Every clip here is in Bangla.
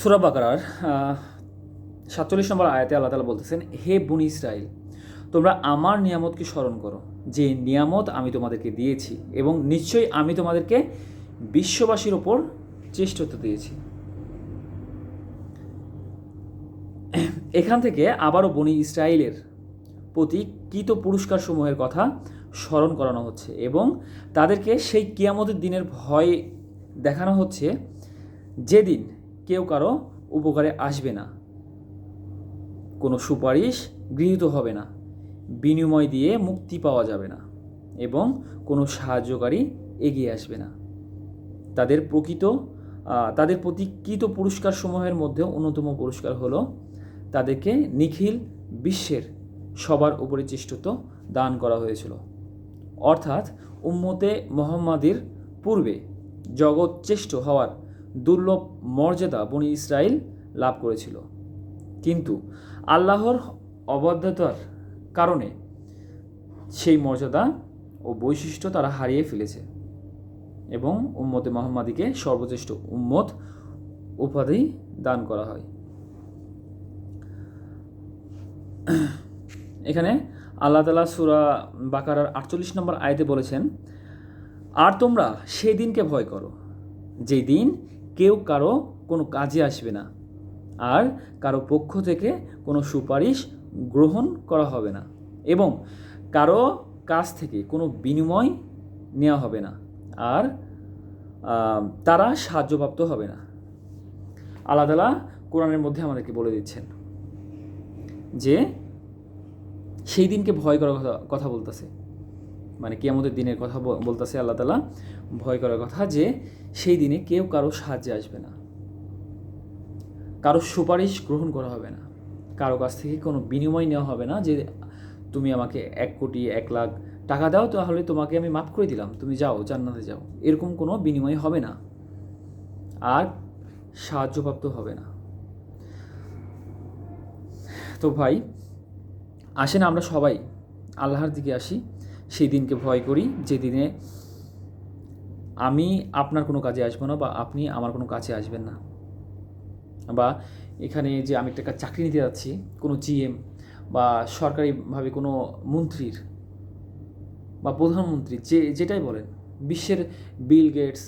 সুরা বাকারার সাতচল্লিশ নম্বর আয়াতে আল্লাহ তালা বলতেছেন, হে বুনি ইসরাইল তোমরা আমার নিয়ামতকে স্মরণ করো। যে নিয়ামত আমি তোমাদেরকে দিয়েছি এবং নিশ্চয়ই আমি তোমাদেরকে বিশ্ববাসীর ওপর চেষ্টিত দিয়েছি। এখান থেকে আবারও বনি ইসরায়েলের প্রতি কৃত পুরস্কার সমূহের কথা স্মরণ করানো হচ্ছে এবং তাদেরকে সেই কিয়ামতের দিনের ভয় দেখানো হচ্ছে যেদিন কেউ কারও উপকারে আসবে না। কোনো সুপারিশ গৃহীত হবে না। বিনিময় দিয়ে মুক্তি পাওয়া যাবে না এবং কোনো সাহায্যকারী এগিয়ে আসবে না। তাদের প্রকৃত তাদের প্রতি কৃত পুরস্কার সমূহের মধ্যে অন্যতম পুরস্কার হলো তাদেরকে নিখিল বিশ্বের সবার উপরে চেষ্টত দান করা হয়েছিল। অর্থাৎ উম্মতে মোহাম্মদের পূর্বে জগৎ চেষ্ট হওয়ার দুর্লভ মর্যাদা বনি ইসরায়েল লাভ করেছিল। কিন্তু আল্লাহর অবাধ্যতার কারণে সেই মর্যাদা ও বৈশিষ্ট্য তারা হারিয়ে ফেলেছে এবং উম্মতে মোহাম্মদীকে সর্বশ্রেষ্ঠ উম্মত উপাধি দান করা হয়। এখানে আল্লাহ তালা সুরা বাকারার আটচল্লিশ নম্বর আয়তে বলেছেন, আর তোমরা সেই দিনকে ভয় করো, যেই দিন কেউ কারও কোনো কাজে আসবে না। আর কারও পক্ষ থেকে কোনো সুপারিশ গ্রহণ করা হবে না এবং কারও কাছ থেকে কোনো বিনিময় নেওয়া হবে না। আর তারা সাহায্যপ্রাপ্ত হবে না। আল্লাহ তালা কোরআনের মধ্যে আমাদেরকে বলে দিচ্ছেন যে, সেই দিনকে ভয় করার কথা কথা বলতেছে। মানে কি আমাদের দিনের কথা বলতেছে আল্লাহ তালা ভয় করার কথা যে সেই দিনে কেউ কারও সাহায্যে আসবে না। কারও সুপারিশ গ্রহণ করা হবে না। কারও কাছ থেকে কোনো বিনিময় নেওয়া হবে না যে তুমি আমাকে এক কোটি, এক লাখ টাকা দাও, তাহলে তোমাকে আমি মাফ করে দিলাম। তুমি যাও, জান্নাতে যাও। এরকম কোনো বিনিময় হবে না। আর সাহায্যপ্রাপ্ত হবে না। তো ভাই, আসেন আমরা সবাই আল্লাহর দিকে আসি। সেই দিনকে ভয় করি যে দিনে আমি আপনার কোনো কাজে আসব না বা আপনি আমার কোনো কাছে আসবেন না। বা এখানে যে আমি একটা চাকরি নিতে যাচ্ছি, কোনো জিএম বা সরকারিভাবে কোনো মন্ত্রীর বা প্রধানমন্ত্রী, যে যেটাই বলেন, বিশ্বের বিল গেটস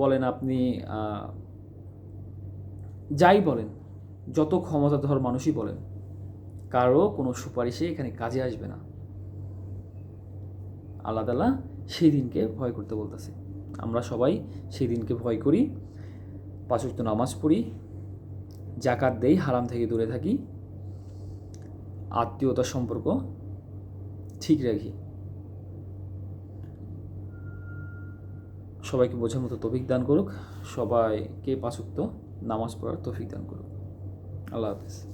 বলেন আপনি যাই বলেন, যত ক্ষমতাধর মানুষই বলেন, কারও কোনো সুপারিশে এখানে কাজে আসবে না। আল্লাহ তালা সেই দিনকে ভয় করতে বলতেছে। আমরা সবাই সেই দিনকে ভয় করি পাঁচক্ত নামাজ পড়ি জাকাত দেই, হারাম থেকে দূরে থাকি, আত্মীয়তার সম্পর্ক ঠিক রাখি। সবাইকে বোঝার মতো তৌফিক দান করুক, সবাইকে পাঁচক্ত নামাজ পড়ার তফিক দান করুক। আল্লাহ হাফিজ।